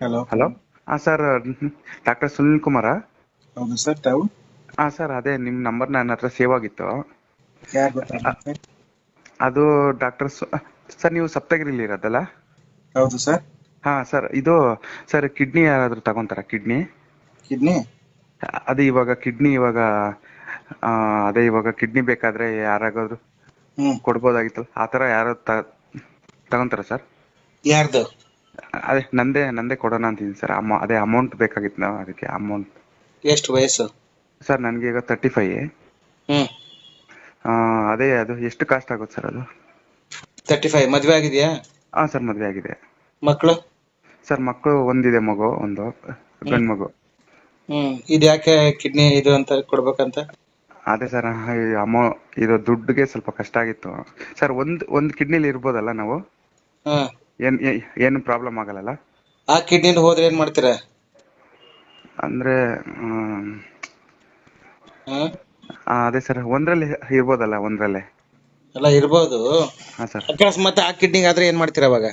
Hello hello ಹಾಂ sir doctor Sunil Kumara? ಹೌದು sir ತಾವು? ಹಾಂ ಸರ್ ಅದೇ ನಿಮ್ಮ ನಂಬರ್ ನನ್ನ ಹತ್ರ ಸೇವ್ ಆಗಿತ್ತು. ಯಾರು ಅದು ಡಾಕ್ಟರ್ ಸರ್ ನೀವು ಸಪ್ತಗಿರಿಲಿ ಇರೋದಲ್ಲ? ಹೌದು ಸರ್ ಹಾ ಸರ್ ಇದು ಸರ್ ಕಿಡ್ನಿ ಯಾರಾದ್ರೂ ತಗೊಂತಾರ ಕಿಡ್ನಿ ಕಿಡ್ನಿ ಅದು ಇವಾಗ ಕಿಡ್ನಿ ಇವಾಗ ಆ, ಅದೇ ಇವಾಗ ಕಿಡ್ನಿ ಬೇಕಾದ್ರೆ ಯಾರಾಗಾದ್ರೂ ಹ್ಮ್. ಕೊಡ್ಬೋದಾಗಿತ್ತಲ್ಲ. ಆ ಥರ ಯಾರು ತಗೊಂತಾರ ಸರ್ ಯಾರ್ದು? ಅದೇ ನಂದೇ ನಂದೇ ಕೊಡೋಣ ಅಂತೀನಿ ಸರ್. ಅಮ್ಮ ಅದೇ ಅಮೌಂಟ್ ಬೇಕಾಗಿತ್ತು ನಾವು ಅದಕ್ಕೆ ಅಮೌಂಟ್ ಎಷ್ಟು ವಯಸ್ಸು? ಸರ್ ನನಗೆ ಈಗ ತರ್ಟಿ ಫೈ ಅದೇ ಅದು ಎಷ್ಟು ಕಾಸ್ಟ್ ಆಗುತ್ತೆ ಸರ್ ಅದು? ತರ್ಟಿ ಫೈವ್ ಮದುವೆ ಆಗಿದೆಯಾ? ಹಾಂ ಸರ್ ಮದುವೆ ಆಗಿದೆ. ಮಕ್ಕಳು ಸರ್ ಮಕ್ಕಳು ಒಂದಿದೆ ಮಗು ಒಂದು ಗಂಡು ಮಗು ಹ್ಞೂ ಇದು ಯಾಕೆ ಕಿಡ್ನಿ ಇದು ಅಂತ ಕೊಡ್ಬೇಕಂತ? ಅದೇ ಸರ್ ಅಮೌ ಇದು ದುಡ್ಡಿಗೆ ಸ್ವಲ್ಪ ಕಷ್ಟ ಆಗಿತ್ತು. ಸರ್ ಒಂದು ಒಂದು ಕಿಡ್ನಿಲಿ ಇರ್ಬೋದಲ್ಲ ನಾವು? ಹ್ಮ್. ಏನು ಏನು ಪ್ರಾಬ್ಲಮ್ ಆಗಲ್ಲಲ್ಲ? ಆ ಕಿಡ್ನಿಲಿ ಹೋದ್ರೆ ಏನ್ ಮಾಡ್ತೀರಾ? ಅಂದ್ರೆ ಹ್ಮ್ ಅದೇ ಸರ್ ಒಂದ್ರಲ್ಲಿ ಇರ್ಬೋದಲ್ಲ ಒಂದ್ರಲ್ಲಿ. ಎಲ್ಲ ಇರ್ಬೋದು. ಹಾ ಸರ್ ಅಕಸ್ಮಾತ್ ಆ ಕಿಡ್ನಿಗೆ ಆದ್ರೆ ಏನ್ ಮಾಡ್ತೀರಾ ಅವಾಗ?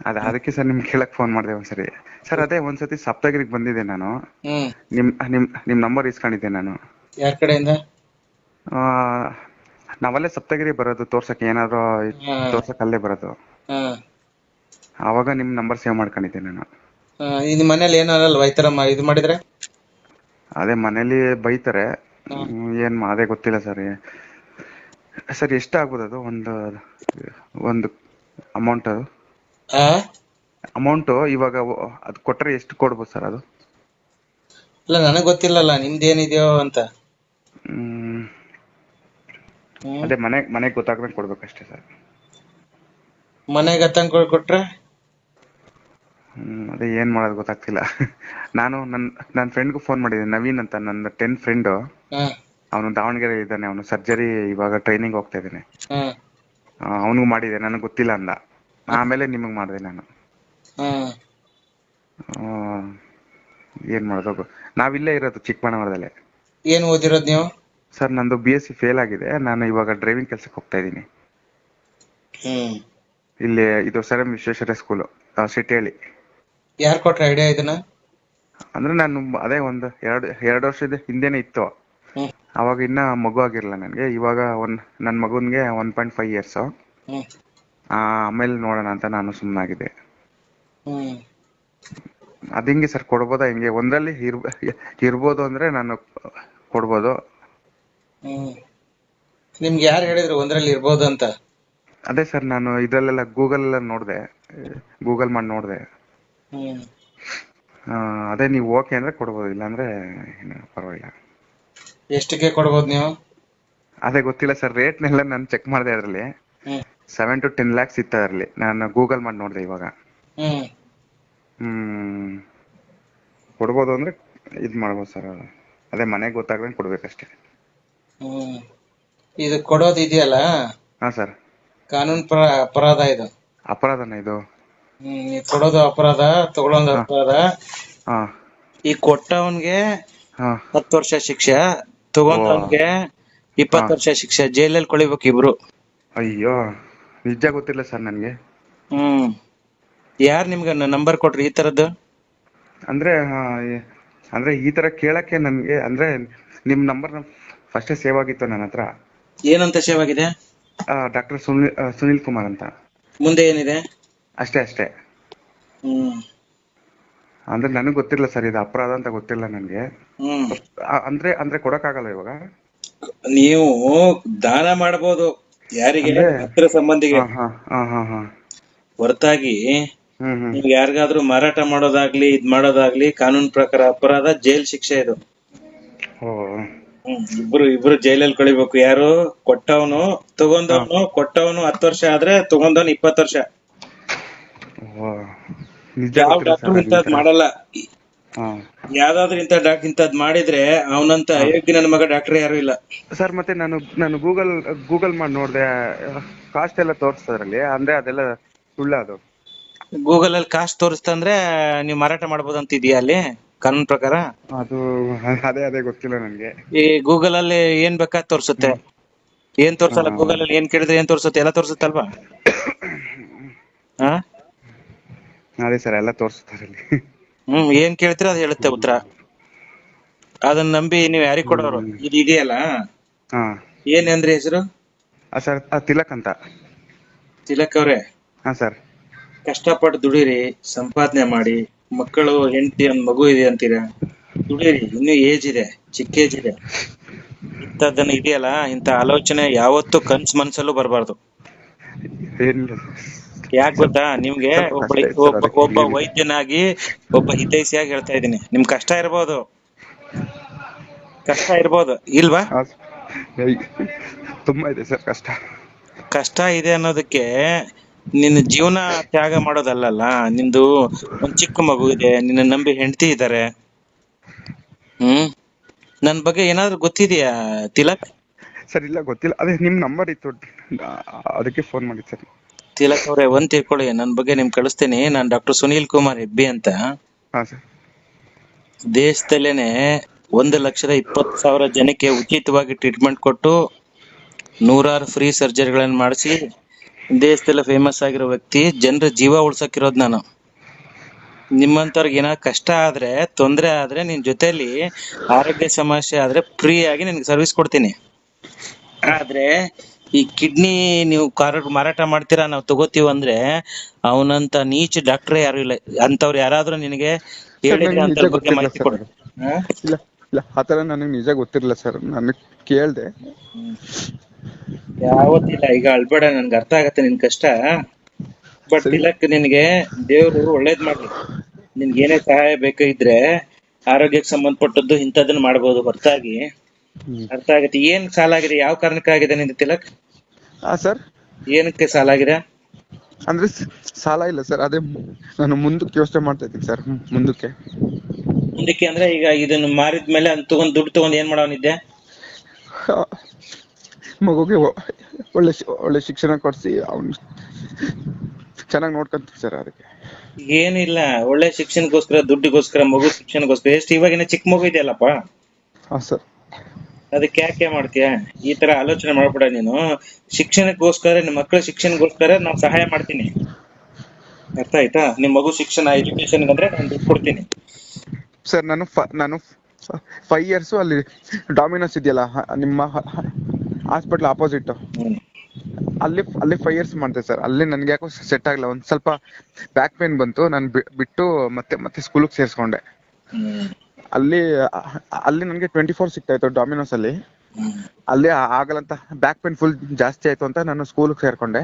ಅದ ಅದಕ್ಕೆ ಸರ್ ನಿಮ್ಗೆ ಕೇಳಕ್ ಫೋನ್ ಮಾಡಿದೆ ಒಂದ್ಸರಿ ಸರ್. ಅದೇ ಒಂದ್ಸತಿ ಸಪ್ತಗಿರಿಗೆ ಬಂದಿದ್ದೆ ನಾನು. ಹ್ಮ್. ನಿಮ್ ನಿಮ್ ನಿಮ್ ನಂಬರ್ ಇಸ್ಕೊಂಡಿದ್ದೆ ನಾನು. ಯಾರ್ ಕಡೆಯಿಂದ? ಆ, ನಾವಲ್ಲೇ ಸಪ್ತಗಿರಿ ಬರೋದು ತೋರ್ಸಕ್ಕೆ ಏನಾದ್ರು. ತೋರ್ಸಕ್ ಅಲ್ಲೇ ಬರೋದು. ಅವಾಗ ನಿಮ್ ನಂಬರ್ ಸೇವ್ ಮಾಡ್ಕೊಂಡಿದ್ದೆ ನಾನು. ಇದು ಮನೇಲಿ ಏನು ಅನ್ನಲ್ವಾ ಈ ತರ ಇದು ಮಾಡಿದ್ರೆ? ಅದೇ ಮನೇಲಿ ಬೈತಾರೆ. ಏನ್ ಅದೇ ಗೊತ್ತಿಲ್ಲ ಸರ್. ಸರ್ ಎಷ್ಟಾಗ್ಬೋದು ಅದು? ಒಂದು ಒಂದು ಅಮೌಂಟ್ ಅದು ಅಮೌಂಟ್ ಇವಾಗ ಅದು ಕೊಟ್ರೆ ಎಷ್ಟು ಕೊಡ್ಬೋದು ಸರ್ ಅದು? ಇಲ್ಲ ನನಗೆ ಗೊತ್ತಿಲ್ಲಲ್ಲ ನಿಮ್ದೇನಿದೆಯೋ ಅಂತ. ಹ್ಮ್. ಅದೇ ಮನೆ ಮನೆಗೆ ಗೊತ್ತಾಗ್ದಂಗೆ ಕೊಡ್ಬೇಕಷ್ಟೇ ಸರ್. ಮನೆಗೆ ಹತ್ತಂಗ್ ಕೊಟ್ರೆ? ಹ್ಮ್ ಅದೇ ಏನ್ ಮಾಡೋದು ಗೊತ್ತಾಗ್ತಿಲ್ಲ. ನಾನು ನನ್ನ ನನ್ನ ಫ್ರೆಂಡ್ಗೂ ಫೋನ್ ಮಾಡಿದ್ದೆ ನವೀನ್ ಅಂತ ನನ್ನ ಟೆನ್ ಫ್ರೆಂಡು ಅವನು ದಾವಣಗೆರೆ ಇದ್ದಾನೆ ಅವನು ಸರ್ಜರಿ ಇವಾಗ ಟ್ರೈನಿಂಗ್ ಹೋಗ್ತಾ ಇದ್ದಾನೆ. ಅವನಿಗೂ ಮಾಡಿದೆ ನನಗೆ ಗೊತ್ತಿಲ್ಲ ಅಂದ. ಆಮೇಲೆ ನಿಮಗೆ ಮಾಡಿದೆ ನಾನು. ಹ. ಆ, ಏನ್ ಮಾಡೋದು? ಗೊ- ನಾವಿಲ್ಲೇ ಇರೋದು ಚಿಕ್ಕಬಳ್ಳಾಪುರದಲ್ಲೇ. ಏನ್ ಓದಿರೋದ್ ನೀವು? ಸರ್ ನಂದು ಬಿ ಎಸ್ ಸಿ ಫೇಲ್ ಆಗಿದೆ. ನಾನು ಇವಾಗ ಡ್ರೈವಿಂಗ್ ಕೆಲ್ಸಕ್ಕೆ ಹೋಗ್ತಾ ಇದ್ದೀನಿ. ಹ್ಮ್. ಇಲ್ಲಿ ಇದು sir M Vishweshwara school Sitihalli ಯಾರು ಕೊಟ್ರ ಐಡಿಯಾ ಇದನ್ನ? ಅಂದ್ರೆ ನಾನು ಅದೇ ಒಂದು ಎರಡು ಎರಡು ವರ್ಷದ ಹಿಂದೆನೆ ಇತ್ತು. ಹ್ಮ್. ಅವಾಗ ಇನ್ನ ಮಗು ಆಗಿರಲ್ಲ ನನಗೆ. ಇವಾಗ ಒನ್ ನನ್ನ ಮಗುನ್ಗೆ ಒನ್ ಪಾಯಿಂಟ್ ಫೈವ್ ಇಯರ್ಸ್ ಹ್ಮ್. ಆಮೇಲೆ ನೋಡೋಣ ಅಂತ ನಾನು ಸುಮ್ಮನಾಗಿದೆ ಹ್ಮ್. ಅದ್ ಹಿಂಗೆ ಸರ್ ಕೊಡ್ಬೋದಾ? ಹಿಂಗೆ ಒಂದ್ರಲ್ಲಿ ಇರ್ಬ ಇರ್ಬೋದು ಅಂದ್ರೆ ನಾನು ಕೊಡ್ಬೋದು. ಹ್ಮ್. ನಿಮ್ಗೆ ಯಾರು ಹೇಳಿದ್ರು ಒಂದ್ರಲ್ಲಿ ಇರ್ಬೋದು ಅಂತ? ಅದೇ ಸರ್ ನಾನು ಇದರಲ್ಲೆಲ್ಲ ಗೂಗಲ್ ಎಲ್ಲ ನೋಡಿದೆ ಗೂಗಲ್ ಮಾಡಿ ನೋಡಿದೆ. ಹ್ಮ್. ಅದೇ ನೀವು ಓಕೆ ಅಂದ್ರೆ ಕೊಡ್ಬೋದು ಇಲ್ಲಾಂದ್ರೆ ಅಂದ್ರೆ ಪರವಾಗಿಲ್ಲ. ಎಷ್ಟಕ್ಕೆ ಕೊಡ್ಬೋದು ನೀವು? ಅದೇ ಗೊತ್ತಿಲ್ಲ ಸರ್ ರೇಟ್ನೆಲ್ಲ ನಾನು ಚೆಕ್ ಮಾಡಿದೆ ಅದರಲ್ಲಿ. ಹ್ಮ್. ಸೆವೆನ್ ಟು ಟೆನ್ ಲ್ಯಾಕ್ಸ್ ಇತ್ತು ಅದರಲ್ಲಿ. ನಾನು ಗೂಗಲ್ ಮಾಡಿ ನೋಡಿದೆ ಇವಾಗ. ಹ್ಮ್. ಹ್ಮ್. ಕೊಡ್ಬೋದು ಅಂದ್ರೆ ಇದು ಮಾಡ್ಬೋದು ಸರ್ ಅದೇ ಮನೆಗೆ ಗೊತ್ತಾಗ್ದಂಗೆ ಕೊಡ್ಬೇಕಷ್ಟೇ. ಹ್ಮ್. ಇದು ಕೊಡೋದು ಇದೆಯಲ್ಲ? ಹಾ ಸರ್. ಕಾನೂನು ಪ್ರ ಅಪರಾಧ ಇದು. ಅಪರಾಧನ ಇದು? ಹ್ಮ್ ಕೊಡೋದು ಅಪರಾಧ ತಗೊಳೋದು ಅಪರಾಧ. ಹಾ. ಈ ಕೊಟ್ಟವನ್ಗೆ ಹಾ. ಹತ್ತು ವರ್ಷ ಶಿಕ್ಷೆ ತಗೊಂಡವನ್ಗೆ ಇಪ್ಪತ್ತು ವರ್ಷ ಶಿಕ್ಷೆ ಜೈಲಲ್ಲಿ ಕೊಳಿಬೇಕು ಇಬ್ರು. ಅಯ್ಯೋ ನಿಜ ಗೊತ್ತಿಲ್ಲ ಸರ್ ನನಗೆ. ಹ್ಮ್. ಯಾರ್ ನಿಮ್ಗೆ ನಂಬರ್ ಕೊಟ್ರಿ ಈ ತರದ್ದು? ಅಂದ್ರೆ ಅಂದ್ರೆ ಈ ತರ ಕೇಳಕ್ಕೆ ನನ್ಗೆ ಅಂದ್ರೆ ನಿಮ್ ನಂಬರ್ ಫಸ್ಟೇ ಸೇವ್ ಆಗಿತ್ತು ನನ್ನ ಹತ್ರ. ಏನಂತ ಸೇವ್ ಆಗಿದೆ? ಡಾಕ್ಟರ್ ಸುನಿಲ್ ಸುನಿಲ್ ಕುಮಾರ್ ಅಂತ. ಮುಂದೆ ಏನಿದೆ? ಅಷ್ಟೇ ಅಷ್ಟೇ. ಹ್ಮ್. ಅಂದ್ರೆ ನನಗೆ ಗೊತ್ತಿಲ್ಲ ಸರ್ ಇದು ಅಪರಾಧ ಅಂತ ಗೊತ್ತಿಲ್ಲ ನನಗೆ. ಹ್ಮ್. ಅಂದ್ರೆ ಅಂದ್ರೆ ಕೊಡಕ್ಕಾಗಲ್ಲ ಇವಾಗ? ನೀವು ದಾನ ಮಾಡಬಹುದು ಯಾರಿಗೆ? ಹತ್ತಿರ ಸಂಬಂಧಿಗೆ. ಹಾ ಹಾ ಹಾ ಹಾ ಹೊರತಾಗಿ ಹ್ಮ್ ಹ್ಮ್. ನೀವು ಯಾರಿಗಾದ್ರೂ ಮಾರಾಟ ಮಾಡೋದಾಗ್ಲಿ ಇದ್ ಮಾಡೋದಾಗ್ಲಿ ಕಾನೂನು ಪ್ರಕಾರ ಅಪರಾಧ ಜೈಲ್ ಶಿಕ್ಷೆ ಇದು. ಓ. ಇಬ್ರು ಇಬ್ರು ಜೈಲಲ್ಲಿ ಕಳಿಬೇಕು. ಯಾರು? ಕೊಟ್ಟವನು ತಗೊಂಡವನು ಕೊಟ್ಟವನು ಹತ್ತು ವರ್ಷ ಆದ್ರೆ ತಗೊಂಡವನು ಇಪ್ಪತ್ತು ವರ್ಷ. ಯಾವ ಡಾಕ್ಟರ್ ಇಂಥದ್ ಮಾಡಲ್ಲ. ಯಾವ್ದಾದ್ರು ಇಂತ ಡಾಕ್ಟರ್ ಇಂಥದ್ ಮಾಡಿದ್ರೆ ಅವನಂತ ಅಯೋಗ್ಯ ನನ್ನ ಮಗ ಡಾಕ್ಟರ್ ಯಾರು ಇಲ್ಲ. ಸರ್ ಮತ್ತೆ ನಾನು ನಾನು ಗೂಗಲ್ ಗೂಗಲ್ ಮಾಡಿ ನೋಡಿದೆ. ಕಾಸ್ಟ್ ಎಲ್ಲ ತೋರಿಸ್ತದ್ರಲ್ಲಿ ಅಂದ್ರೆ ಅದೆಲ್ಲ ಸುಳ್ಳ ಅದು ಗೂಗಲ್ ಅಲ್ಲಿ ಕಾಸ್ಟ್ ತೋರಿಸ್ತಂದ್ರೆ ನೀವು ಮಾರಾಟ ಮಾಡ್ಬೋದು ಅಂತ ಇದೆಯಾ ಅಲ್ಲಿ? ಕಾನೂನು ಪ್ರಕಾರ? ಅದು ಅದೇ ಅದೇ ಗೊತ್ತಿಲ್ಲ ನನಗೆ. ಈ ಗೂಗಲ್ ಅಲ್ಲಿ ಏನ್ ಬೇಕಾ ತೋರ್ಸುತ್ತೆ? ಏನ್ ತೋರ್ಸಲ್ಲ ಗೂಗಲ್ ಅಲ್ಲಿ ಏನ್ ಕೇಳಿದ್ರೆ ಏನ್ ತೋರ್ಸುತ್ತೆ? ಎಲ್ಲ ತೋರ್ಸುತ್ತಲ್ವಾ? ಅದೇ ಸರ್ ಎಲ್ಲ ತೋರಿಸ್ತಾರೆ ಇಲ್ಲಿ ಹ್ಮ್ ಏನ್ ಕೇಳ್ತೀರ ಅದ್ ಹೇಳುತ್ತೆ ಉತ್ತರ. ಅದನ್ನ ನಂಬಿ ನೀವ್ ಯಾರಿಗ್ ಕೊಡೋರು? ಇದು ಇದೆಯಲ್ಲ? ಹಾ. ಏನ್ ಅಂದ್ರೆ ಹೆಸರು? ಆ ಸರ್ ಆ ತಿಲಕ್ ಅಂತ. ತಿಲಕ್ ಅವ್ರೆ. ಹಾ ಸರ್. ಕಷ್ಟಪಟ್ಟು ದುಡೀರಿ ಸಂಪಾದನೆ ಮಾಡಿ ಮಕ್ಕಳು ಹೆಂಡತಿ ಒಂದ್ ಮಗು ಇದೆ ಅಂತೀರಾ? ದುಡೀರಿ ಇನ್ನೂ ಏಜ್ ಇದೆ ಚಿಕ್ಕ ಏಜ್ ಇದೆ. ಇಂಥದ್ದನ್ನ ಇದೆಯಲ್ಲ ಇಂಥ ಆಲೋಚನೆ ಯಾವತ್ತೂ ಕನ್ಸ್ ಮನ್ಸಲ್ಲೂ ಬರಬಾರ್ದು. ಯಾಕೆ ಗೊತ್ತಾ? ನಿಮ್ಗೆ ಒಬ್ಬ ಒಬ್ಬ ಒಬ್ಬ ವೈದ್ಯನಾಗಿ ಒಬ್ಬ ಹಿತೈಷಿಯಾಗಿ ಹೇಳ್ತಾ ಇದೀನಿ ನಿಮ್ ಕಷ್ಟ ಇರ್ಬೋದು. ಕಷ್ಟ ಇರ್ಬೋದು. ಇಲ್ವಾ? ತುಂಬಾ ಇದೆ ಸರ್ ಕಷ್ಟ. ಕಷ್ಟ ಇದೆ ಅನ್ನೋದಕ್ಕೆ ನಿನ್ನ ಜೀವನ ತ್ಯಾಗ ಮಾಡೋದಲ್ಲಲ್ಲ ನಿಂದು ಒಂದ್ ಚಿಕ್ಕ ಮಗು ಇದೆ ನಿನ್ನ ನಂಬಿ ಹೆಂಡತಿ ಇದ್ದಾರೆ ಹ್ಮ್? ನನ್ ಬಗ್ಗೆ ಏನಾದ್ರು ಗೊತ್ತಿದ್ಯಾ ತಿಲಕ್? ಸರ್ ಇಲ್ಲ ಗೊತ್ತಿಲ್ಲ. ಅದೇ ನಿಮ್ ನಂಬರ್ ಇತ್ತು. ಅದಕ್ಕೆ ಫೋನ್ ಮಾಡಿದ್ ಸರ್. ತಿಲಕ್ ಅವ್ರೆ ಒಂದ್ ತಿಳ್ಕೊಳ್ಳಿ. ನನ್ ಬಗ್ಗೆ ನಿಮ್ ಕಳಿಸ್ತೀನಿ. ನಾನ್ ಡಾಕ್ಟರ್ ಸುನೀಲ್ ಕುಮಾರ್ ಹೆಬ್ಬಿ ಅಂತ. ಹಾ ಸರ್. ದೇಶದಲ್ಲೇನೆ ಒಂದ್ ಲಕ್ಷದ ಇಪ್ಪತ್ ಸಾವಿರ ಜನಕ್ಕೆ ಉಚಿತವಾಗಿ ಟ್ರೀಟ್ಮೆಂಟ್ ಕೊಟ್ಟು ನೂರಾರು ಫ್ರೀ ಸರ್ಜರಿಗಳನ್ನ ಮಾಡಿಸಿ ದೇಶದಲ್ಲ ಫೇಮಸ್ ಆಗಿರೋ ವ್ಯಕ್ತಿ ಜನರ ಜೀವ ಉಳ್ಸಕ್ಕಿರೋದು ನಾನು. ನಿಮ್ಮಂತವ್ರಿಗೆ ಏನಾದ್ರು ಕಷ್ಟ ಆದ್ರೆ ತೊಂದ್ರೆ ಆದ್ರೆ ನಿನ್ ಜೊತೆಲಿ ಆರೋಗ್ಯ ಸಮಸ್ಯೆ ಆದ್ರೆ ಫ್ರೀ ಆಗಿ ನಿನ್ಗೆ ಸರ್ವಿಸ್ ಕೊಡ್ತೀನಿ. ಆದ್ರೆ ಈ ಕಿಡ್ನಿ ನೀವು ಕಾರ ಮಾರಾಟ ಮಾಡ್ತೀರಾ ನಾವು ತಗೋತೀವಿ ಅಂದ್ರೆ ಅವನಂತ ನೀಚ ಡಾಕ್ಟ್ರೇ ಯಾರು ಇಲ್ಲ. ಅಂತವ್ರು ಯಾರಾದ್ರೂ ನಿನಗೆ ಹೇಳಿದ್ರೆ ಬಗ್ಗೆ ಮಾಹಿತಿ. ಕೊಡು? ಇಲ್ಲ ನನಗೆ ನಿಜ ಗೊತ್ತಿರಲಿಲ್ಲ ಸರ್. ನಾನು ಕೇಳ್ದೆ. ಯಾವತ್ತಿಲ್ಲ ಈಗ ಅಳ್ಬೇಡ ನನ್ಗೆ ಅರ್ಥ ಆಗತ್ತೆ ನಿನ್ ಕಷ್ಟ. ಬಟ್ ತಿಲಕ್ ನಿನ್ಗೆ ದೇವ್ರು ಒಳ್ಳೇದ್ ಮಾಡ್ಲಿ. ನಿನ್ಗೆ ಏನೇ ಸಹಾಯ ಬೇಕಾಗಿದ್ರೆ ಆರೋಗ್ಯಕ್ಕೆ ಸಂಬಂಧಪಟ್ಟದ್ದು ಇಂಥದನ್ನ ಮಾಡ್ಬೋದು ಹೊರತಾಗಿ. ಅರ್ಥ ಆಗತ್ತೆ. ಏನ್ ಸಾಲ ಆಗಿದೆ ಯಾವ ಕಾರಣಕ್ಕಾಗಿದೆ ನಿನ್ ತಿಲಕ್? ಹಾ ಸರ್? ಏನಕ್ಕೆ ಸಾಲ ಆಗಿದೆ ಅಂದ್ರೆ ಸಾಲ ಇಲ್ಲ ಸರ್. ಅದೇ ನಾನು ಮುಂದಕ್ಕೆ ಯೋಚನೆ ಮಾಡ್ತಾ ಇದ್ದೀನಿ ಸರ್. ಮುಂದಕ್ಕೆ. ಮುಂದಕ್ಕೆ ಅಂದ್ರೆ ಈಗ ಇದನ್ನ ಮಾರಿದ್ಮೇಲೆ ಅದ್ ತಗೊಂಡ್ ದುಡ್ಡು ತಗೊಂಡ್ ಏನ್ ಮಾಡೋನಿದ್ದೆ ಆ, ಮಗುಗೆ ಒಳ್ಳೆ ಒಳ್ಳೆ ಶಿಕ್ಷಣ ಕೊಡ್ಸಿ ಅವ್ನು ಚೆನ್ನಾಗಿ ನೋಡ್ಕೊಂತೀವಿ ಸರ್ ಅದಕ್ಕೆ. ಏನಿಲ್ಲ ಒಳ್ಳೆ ಶಿಕ್ಷಣಕ್ಕೋಸ್ಕರ ದುಡ್ಡಿಗೋಸ್ಕರ ಮಗು ಶಿಕ್ಷಣಕ್ಕೋಸ್ಕರ ಎಷ್ಟು ಇವಾಗಿನ ಚಿಕ್ಕ ಮಗು ಇದೆಯಲ್ಲಪ್ಪ? ಹಾ ಸರ್. ಅದಕ್ಕೆ ಯಾಕೆ ಮಾಡ್ತೀಯ? ಈ ತರ ಆಲೋಚನೆ ಮಾಡ್ಬೇಡ ನೀನು. ಶಿಕ್ಷಣಕ್ಕೋಸ್ಕರ ನಿಮ್ಮ ಮಕ್ಕಳ ಶಿಕ್ಷಣಕ್ಕೋಸ್ಕರ ನಾನ್ ಸಹಾಯ ಮಾಡ್ತೀನಿ. ಅರ್ಥ ಆಯ್ತಾ? ನಿಮ್ ಮಗು ಶಿಕ್ಷಣ ಎಜುಕೇಶನ್ ಅಂದ್ರೆ ನಾನು ದುಡ್ಡು ಕೊಡ್ತೀನಿ. ಸರ್ ನಾನು ಫ- ನಾನು ಫೈವ್ ಇಯರ್ಸ್ ಅಲ್ಲಿ ಡಾಮಿನೋಸ್ ಇದೆಯಲ್ಲ ಹ- ನಿಮ್ಮ ಹಾಸ್ಪಿಟಲ್ ಆಪೋಸಿಟ್ ಅಲ್ಲಿ ಅಲ್ಲಿ ಫೈವ್ ಇಯರ್ಸ್ ಮಾಡಿದೆ ಸರ್ ಅಲ್ಲಿ ನನ್ಗೆ ಯಾಕೋ ಸೆಟ್ ಆಗಲ್ಲ ಒಂದ್ ಸ್ವಲ್ಪ ಬ್ಯಾಕ್ ಪೇನ್ ಬಂತು. ನಾನು ಬಿಟ್ಟು ಮತ್ತೆ ಮತ್ತೆ ಸ್ಕೂಲಿಗೆ ಸೇರಿಸ್ಕೊಂಡೆ. ಅಲ್ಲಿ ಅಲ್ಲಿ ನನಗೆ ಟ್ವೆಂಟಿ ಫೋರ್ ಸಿಗ್ತಾ ಡಾಮಿನೋಸ್ ಅಲ್ಲಿ ಅಲ್ಲಿ ಆಗಲಂತ ಬ್ಯಾಕ್ ಪೇನ್ ಫುಲ್ ಜಾಸ್ತಿ ಆಯ್ತು ಅಂತ ನಾನು ಸ್ಕೂಲ್ಗೆ ಸೇರ್ಕೊಂಡೆ.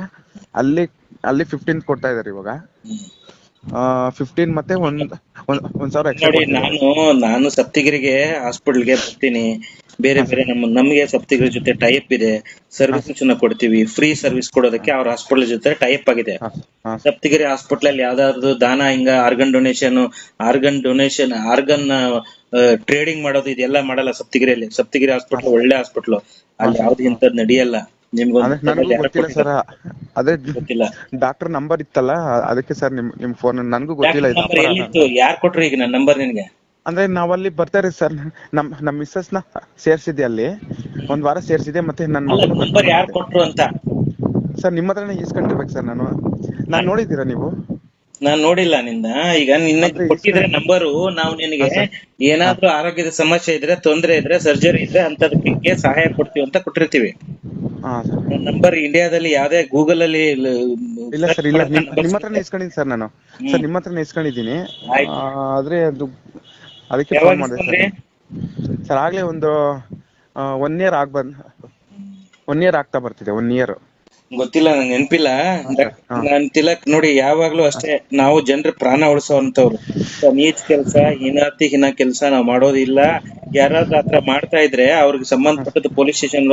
ಅಲ್ಲಿ ಅಲ್ಲಿ ಫಿಫ್ಟೀನ್ ಕೊಡ್ತಾ ಇದಾರೆ ಇವಾಗ. ಫಿಫ್ಟೀನ್ ಮತ್ತೆ ಒಂದ್ ಒಂದ್ ಒಂದ್ ಸಾವಿರ ಎಕ್ಸ್ಟ್ರಾ ನೋಡಿ ನಾನು ನಾನು ಸಪ್ತಗಿರಿಗೆ ಹಾಸ್ಪಿಟಲ್ಗೆ ಬರ್ತೀನಿ. ಬೇರೆ ಬೇರೆ ನಮ್ಮ ನಮ್ಗೆ ಸಪ್ತಗಿರಿ ಜೊತೆ ಟೈಪ್ ಇದೆ. ಸರ್ವಿಸ್ ಕೊಡ್ತೀವಿ. ಫ್ರೀ ಸರ್ವಿಸ್ ಕೊಡೋದಕ್ಕೆ ಅವ್ರ ಹಾಸ್ಪಿಟಲ್ ಜೊತೆ ಟೈಪ್ ಆಗಿದೆ. ಸಪ್ತಗಿರಿ ಹಾಸ್ಪಿಟಲ್ ಅಲ್ಲಿ ಯಾವ್ದಾದ್ರು ದಾನ ಹಿಂಗ organ donation organ donation organ trading ಮಾಡೋದು ಇದೆಲ್ಲ ಮಾಡಲ್ಲ ಸಪ್ತಿಗಿರಿಯಲ್ಲಿ. ಸಪ್ತಗಿರಿ ಹಾಸ್ಪಿಟಲ್ ಒಳ್ಳೆ ಹಾಸ್ಪಿಟಲ್ ಅಲ್ಲಿ ಯಾವ್ದು ಇಂಥದ್ ನಡೆಯಲ್ಲ. ಅದೇ ನಿಮ್ಗೊಂದು ನನಗೂ ಗೊತ್ತಿಲ್ಲ ಸರ್. ಅದೇ ಗೊತ್ತಿಲ್ಲ. ಡಾಕ್ಟರ್ ನಂಬರ್ ಇತ್ತಲ್ಲ ಅದಕ್ಕೆ ಸರ್ ನಿಮ್ ನಿಮ್ ಫೋನ್ ನನಗೂ ಗೊತ್ತಿಲ್ಲ ಇದು ಯಾರ್ ಕೊಟ್ರು ಈಗ ನನ್ನ ನಂಬರ್ ನಿಮಗೆ ಅಂದ್ರೆ ನಾವಲ್ಲಿ ಬರ್ತಾರೆ ಸರ್ ನಮ್ ನಮ್ ಮಿಸ್ಸಸ್ನ ಸೇರ್ಸಿದೆ ಅಲ್ಲಿ. ಒಂದ್ ವಾರ ಸೇರ್ಸಿದೆ ಮತ್ತೆ ನನ್ನ ನಂಬರ್ ಯಾರು ಕೊಟ್ರು ಅಂತ? ಸರ್ ನಿಮ್ಮ ಹತ್ರನೇ ಇಸ್ಕೊಂಡಿರ್ಬೇಕು ಸರ್ ನಾನು. ನಾನು ನೋಡಿದ್ದೀರಾ ನೀವು? ನಾನ್ ನೋಡಿಲ್ಲ ನಿನ್ನ ಈಗ ನಿನ್ನ ಕೊಟ್ಟಿದ್ರೆ ನಂಬರು ನಾವು ನಿನಗೆ ಏನಾದ್ರೂ ಆರೋಗ್ಯದ ಸಮಸ್ಯೆ ಇದ್ರೆ ತೊಂದ್ರೆ ಇದ್ರೆ ಸರ್ಜರಿ ಇದ್ರೆ ಅಂತದಕ್ಕೆ ಸಹಾಯ ಕೊಡ್ತೀವಿ ಅಂತ ಕೊಟ್ಟಿರ್ತೀವಿ. ನಂಬರ್ ಇಂಡಿಯಾದಲ್ಲಿ ಯಾವ್ದೇ ಗೂಗಲ್ ಅಲ್ಲಿ ಇಲ್ಲ ಸರ್ ಇಲ್ಲ. ನಿಮ್ಮ ಹತ್ರನೇ ಇಸ್ಕೊಂಡಿದ್ದೀನಿ ಸರ್ ನಾನು. ಸರ್ ನಿಮ್ಮ ಹತ್ರನೇ ಇಸ್ಕೊಂಡಿದ್ದೀನಿ. ಆದ್ರೆ ಅದು ಅದಕ್ಕೆ ಫೋನ್ ಮಾಡಿದೆ ಸರ್. ಸರ್ ಆಗ್ಲೇ ಒಂದು ಒನ್ ಇಯರ್ ಆಗ್ ಬಂದ್ ಒನ್ ಇಯರ್ ಆಗ್ತಾ ಬರ್ತಿದೆ ಒನ್ ಇಯರ್ ಗೊತ್ತಿಲ್ಲ ನಂಗೆ ನೆನಪಿಲ್ಲ. ನನ್ ತಿಲಕ್ ನೋಡಿ ಯಾವಾಗ್ಲೂ ಅಷ್ಟೇ ನಾವು ಜನರ ಪ್ರಾಣ ಉಳಿಸೋಂತವ್ರು ನೀಚ್ ಕೆಲಸ ಹೀನಾತಿ ಹೀನ ಕೆಲಸ ನಾವು ಮಾಡೋದಿಲ್ಲ. ಯಾರಾದ್ರೂ ಆತರ ಮಾಡ್ತಾ ಇದ್ರೆ ಅವ್ರಿಗೆ ಸಂಬಂಧಪಟ್ಟದ್ದು ಪೊಲೀಸ್ ಸ್ಟೇಷನ್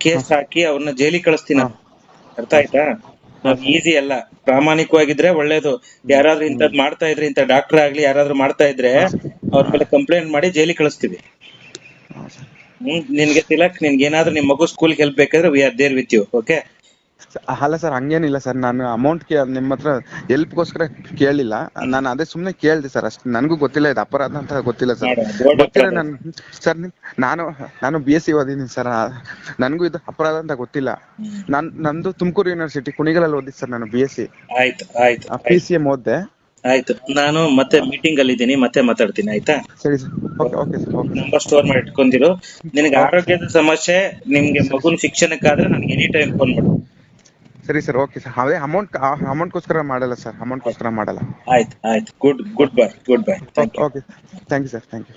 ಕೇಸ್ ಹಾಕಿ ಅವ್ರನ್ನ ಜೈಲಿಗೆ ಕಳಿಸ್ತೀನಿ ನಾನು. ಅರ್ಥ ಆಯ್ತಾ? ನಾವ್ ಈಸಿ ಅಲ್ಲ. ಪ್ರಾಮಾಣಿಕವಾಗಿದ್ರೆ ಒಳ್ಳೇದು. ಯಾರಾದ್ರೂ ಇಂಥದ್ ಮಾಡ್ತಾ ಇದ್ರೆ ಇಂತ ಡಾಕ್ಟರ್ ಆಗ್ಲಿ ಯಾರಾದ್ರೂ ಮಾಡ್ತಾ ಇದ್ರೆ ಅವ್ರ ಮೇಲೆ ಕಂಪ್ಲೇಂಟ್ ಮಾಡಿ ಜೈಲಿ ಕಳಿಸ್ತೀವಿ. ಹ್ಮ್ ನಿನ್ಗೆ ತಿಲಕ್ ನಿನ್ಗೆ ಏನಾದ್ರೂ ನಿಮ್ ಮಗು ಸ್ಕೂಲ್ಗೆ ಹೆಲ್ಪ್ ಬೇಕಾದ್ರೆ we are there with you okay ಅಲ್ಲ ಸರ್ ಹಂಗೇನಿಲ್ಲ ಸರ್. ನಾನು ಅಮೌಂಟ್ ನಿಮ್ಮ ಹತ್ರ ಹೆಲ್ಪ್ಗೋಸ್ಕರ ಕೇಳಿಲ್ಲ. ನಾನು ಅದೇ ಸುಮ್ನೆ ಕೇಳ್ದೆ ಸರ್. ಅಷ್ಟೇ ನನಗೂ ಗೊತ್ತಿಲ್ಲ. ಇದು ಅಪರಾಧ ಅಂತ ಗೊತ್ತಿಲ್ಲ ಸರ್. ಗೊತ್ತಿಲ್ಲ ಅಪರಾಧ. ಸರ್ ನಾನು ನಾನು ಬಿ ಎಸ್ ಸಿ ಓದಿದ್ದೀನಿ ಸರ್. ನನಗೂ ಇದು ಅಪರಾಧ ಅಂತ ಗೊತ್ತಿಲ್ಲ. ನಾನ್ ನಂದು ತುಮಕೂರು ಯೂನಿವರ್ಸಿಟಿ ಕುಣಿಗಲಲ್ಲಿ ಓದಿದ್ದು ಸರ್ ನಾನು ಬಿ ಎಸ್ ಸಿ ಆಯ್ತು ಆಯ್ತು ಪಿ ಸಿ ಎಂ ಓದ್ದೆ. ಆಯ್ತು. ನಾನು ಮತ್ತೆ ಮೀಟಿಂಗ್ ಅಲ್ಲಿ ಇದ್ದೀನಿ ಮತ್ತೆ ಮಾತಾಡ್ತೀನಿ ಆಯ್ತಾ? ಸರಿ ನಂಬರ್ ಸ್ಟೋರ್ ಮಾಡಿ ಇಟ್ಕೊಂಡಿರು ನಿನಗೆ ಆರೋಗ್ಯದ ಸಮಸ್ಯೆ ನಿಮ್ಗೆ ಮಗುನ ಶಿಕ್ಷಣಕ್ಕಾದ್ರೆ ನನಗೆ ಎನಿ ಟೈಮ್ ಫೋನ್ ಮಾಡು. ಸರಿ ಸರ್ ಓಕೆ ಸರ್ ಅದೇ ಅಮೌಂಟ್ ಅಮೌಂಟ್ಗೋಸ್ಕರ ಮಾಡಲ್ಲ ಸರ್ ಅಮೌಂಟ್ಗೋಸ್ಕರ ಮಾಡಲ್ಲ. ಆಯ್ತು ಆಯ್ತು. Good good bye good bye okay thank you sir thank you